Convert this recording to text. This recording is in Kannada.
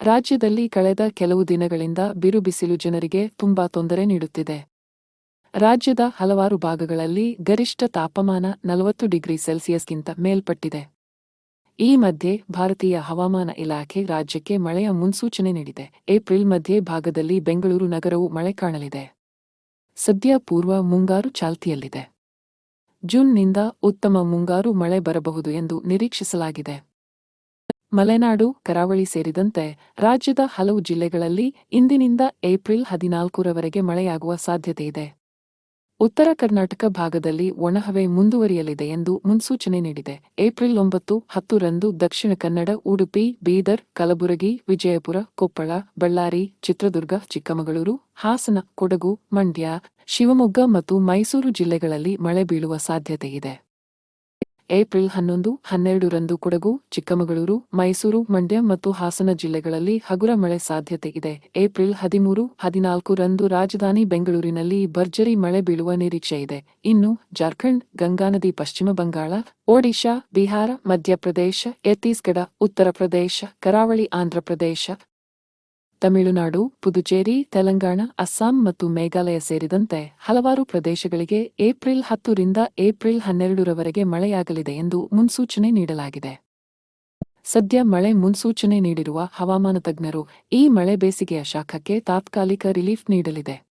ರಾಜ್ಯದಲ್ಲಿ ಕಳೆದ ಕೆಲವು ದಿನಗಳಿಂದ ಬಿರುಬಿಸಿಲು ಜನರಿಗೆ ತುಂಬಾ ತೊಂದರೆ ನೀಡುತ್ತಿದೆ. ರಾಜ್ಯದ ಹಲವಾರು ಭಾಗಗಳಲ್ಲಿ ಗರಿಷ್ಠ ತಾಪಮಾನ ನಲವತ್ತು ಡಿಗ್ರಿ ಸೆಲ್ಸಿಯಸ್ಗಿಂತ ಮೇಲ್ಪಟ್ಟಿದೆ. ಈ ಮಧ್ಯೆ ಭಾರತೀಯ ಹವಾಮಾನ ಇಲಾಖೆ ರಾಜ್ಯಕ್ಕೆ ಮಳೆಯ ಮುನ್ಸೂಚನೆ ನೀಡಿದೆ. ಏಪ್ರಿಲ್ ಮಧ್ಯೆ ಭಾಗದಲ್ಲಿ ಬೆಂಗಳೂರು ನಗರವು ಮಳೆ ಕಾಣಲಿದೆ. ಸದ್ಯ ಪೂರ್ವ ಮುಂಗಾರು ಚಾಲ್ತಿಯಲ್ಲಿದೆ. ಜೂನ್ನಿಂದ ಉತ್ತಮ ಮುಂಗಾರು ಮಳೆ ಬರಬಹುದು ಎಂದು ನಿರೀಕ್ಷಿಸಲಾಗಿದೆ. ಮಲೆನಾಡು, ಕರಾವಳಿ ಸೇರಿದಂತೆ ರಾಜ್ಯದ ಹಲವು ಜಿಲ್ಲೆಗಳಲ್ಲಿ ಇಂದಿನಿಂದ ಏಪ್ರಿಲ್ ಹದಿನಾಲ್ಕರವರೆಗೆ ಮಳೆಯಾಗುವ ಸಾಧ್ಯತೆಯಿದೆ ಉತ್ತರ ಕರ್ನಾಟಕ ಭಾಗದಲ್ಲಿ ಒಣಹವೆ ಮುಂದುವರಿಯಲಿದೆ ಎಂದು ಮುನ್ಸೂಚನೆ ನೀಡಿದೆ. ಏಪ್ರಿಲ್ ಒಂಬತ್ತು, ಹತ್ತರಂದು ದಕ್ಷಿಣ ಕನ್ನಡ, ಉಡುಪಿ, ಬೀದರ್, ಕಲಬುರಗಿ, ವಿಜಯಪುರ, ಕೊಪ್ಪಳ, ಬಳ್ಳಾರಿ, ಚಿತ್ರದುರ್ಗ, ಚಿಕ್ಕಮಗಳೂರು, ಹಾಸನ, ಕೊಡಗು, ಮಂಡ್ಯ, ಶಿವಮೊಗ್ಗ ಮತ್ತು ಮೈಸೂರು ಜಿಲ್ಲೆಗಳಲ್ಲಿ ಮಳೆ ಬೀಳುವ ಸಾಧ್ಯತೆಯಿದೆ ಏಪ್ರಿಲ್ ಹನ್ನೊಂದು, ಹನ್ನೆರಡರಂದು ಕೊಡಗು, ಚಿಕ್ಕಮಗಳೂರು, ಮೈಸೂರು, ಮಂಡ್ಯ ಮತ್ತು ಹಾಸನ ಜಿಲ್ಲೆಗಳಲ್ಲಿ ಹಗುರ ಮಳೆ ಸಾಧ್ಯತೆ ಇದೆ. ಏಪ್ರಿಲ್ ಹದಿಮೂರು, ಹದಿನಾಲ್ಕರಂದು ರಾಜಧಾನಿ ಬೆಂಗಳೂರಿನಲ್ಲಿ ಭರ್ಜರಿ ಮಳೆ ಬೀಳುವ ನಿರೀಕ್ಷೆ ಇದೆ. ಇನ್ನು ಜಾರ್ಖಂಡ್ ಗಂಗಾನದಿ ಪಶ್ಚಿಮ ಬಂಗಾಳ, ಒಡಿಶಾ, ಬಿಹಾರ, ಮಧ್ಯಪ್ರದೇಶ, ಛತ್ತೀಸ್ಗಢ, ಉತ್ತರ ಪ್ರದೇಶ, ಕರಾವಳಿ ಆಂಧ್ರಪ್ರದೇಶ ತಮಿಳುನಾಡು, ಪುದುಚೇರಿ, ತೆಲಂಗಾಣ, ಅಸ್ಸಾಂ ಮತ್ತು ಮೇಘಾಲಯ ಸೇರಿದಂತೆ ಹಲವಾರು ಪ್ರದೇಶಗಳಿಗೆ ಏಪ್ರಿಲ್ ಹತ್ತರಿಂದ ಏಪ್ರಿಲ್ ಹನ್ನೆರಡರವರೆಗೆ ಮಳೆಯಾಗಲಿದೆ ಎಂದು ಮುನ್ಸೂಚನೆ ನೀಡಲಾಗಿದೆ. ಸದ್ಯ ಮಳೆ ಮುನ್ಸೂಚನೆ ನೀಡಿರುವ ಹವಾಮಾನ ತಜ್ಞರು ಈ ಮಳೆ ಬೇಸಿಗೆಯ ಶಾಖಕ್ಕೆ ತಾತ್ಕಾಲಿಕ ರಿಲೀಫ್ ನೀಡಲಿದೆ.